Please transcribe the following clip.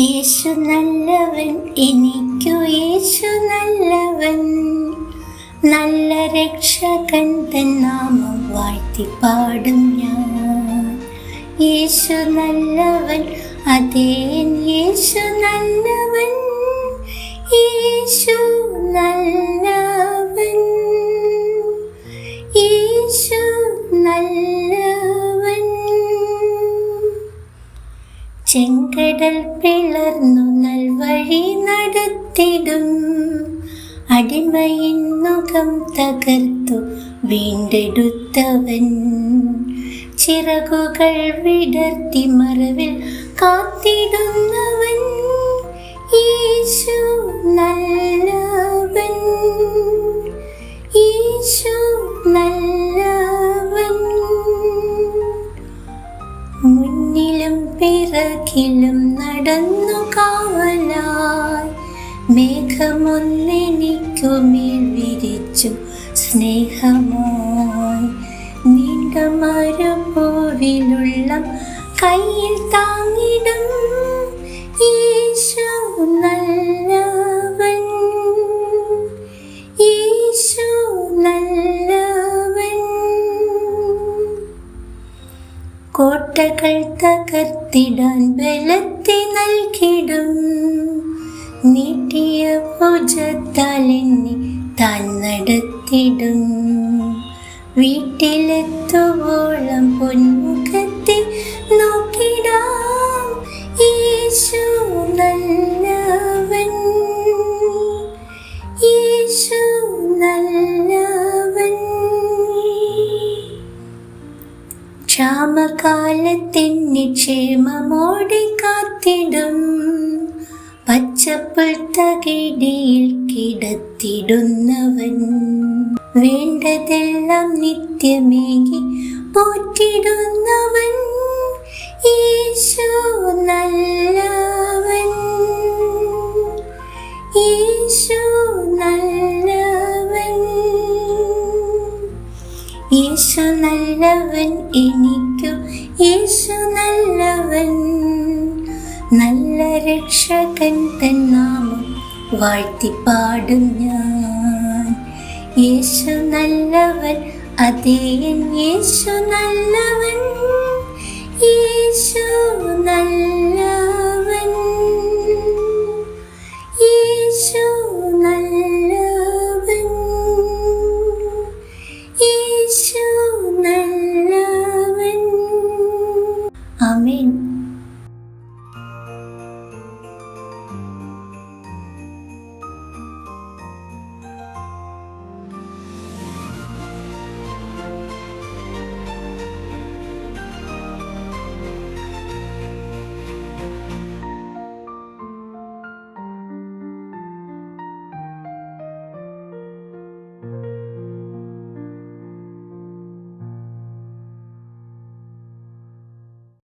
യേശു നല്ലവൻ എനിക്കു യേശു നല്ലവൻ. നല്ല രക്ഷകൻ തൻ നാമം വാഴ്ത്തി പാടും ഞാൻ. യേശു നല്ലവൻ അതേ യേശു നല്ലവൻ. യേശു നല്ലവൻ ചെങ്കടൽ പിളർന്നു നൽവഴി നടത്തിടും. അടിമയിൻ മുഖം തകർത്തു വീണ്ടെടുത്തവൻ. ചിറകുകൾ വിടർത്തി മറവിൽ കാത്തിടുന്നവൻ പിറകിലും നടന്നു കാവലായി. മേഘമൊന്നെനിക്കുമേൽ വിരിച്ചു സ്നേഹമായി. നീണ്ട മരപ്പൂവിലുള്ള കയ്യിൽ താങ്ങിടും. ഈശോ നല്ലവൻ കോട്ടകൾ തകർത്തിടാൻ ബലത്തെ നൽകിടും. നീട്ടിയ ഭുജത്താൽ എന്നെ താൻ നടത്തിടും. വീട്ടിലെത്തുവോളം പൊന്മുഖത്തെ നോക്കിടാം. യേശു നല്ലവൻ. യേശു നല്ലവൻ. ക്ഷാമകാലത്തിന് ക്ഷേമമോടെ കാത്തിടും. പച്ചപ്പുൽ തകിടിയിൽ കിടത്തിടുന്നവൻ. വേണ്ടതെല്ലാം നിത്യമേകി പോറ്റിടുന്നവൻ യേശു നല്ലവൻ എനിക്കു യേശു നല്ലവൻ. നല്ല രക്ഷകൻ തൻ നാമം വാഴ്ത്തി പാടും ഞാൻ. യേശു നല്ലവൻ അതേയൻ യേശു നല്ലവൻ. യേശു നല്ലവൻ.